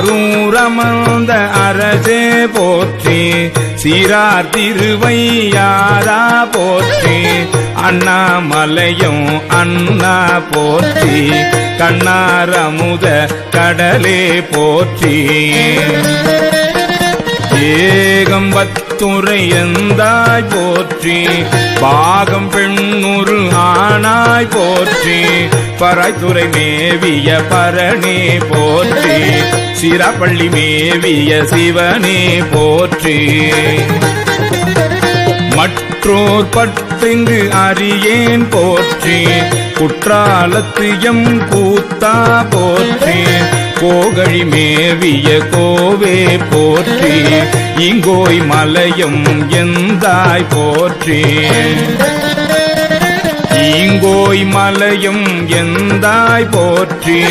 ஆரூரமர்ந்த அரசே போற்றி. சீரார் திருவையாரா போற்றி. அண்ணாமலையும் அண்ணா போற்றி. கண்ணாரமுத கடலே போற்றி. ஏகம்பத்துரை எந்தாய் போற்றி? பாகம் பெண்ணுரு ஆனாய் போற்றி. பராய்த்துறை மேவிய பரணி போற்றி. சிறப்பள்ளி மேவிய சிவனே போற்றி. மற்றோர் பற்றிங்கு அறியேன் போற்றி. குற்றாலத்து எம் கூத்தா போற்றி. கோகழி மேவிய கோவே போற்றி. இங்கோய் மலையும் எந்தாய் போற்றி. இங்கோய் மலையும் எந்தாய் போற்றி.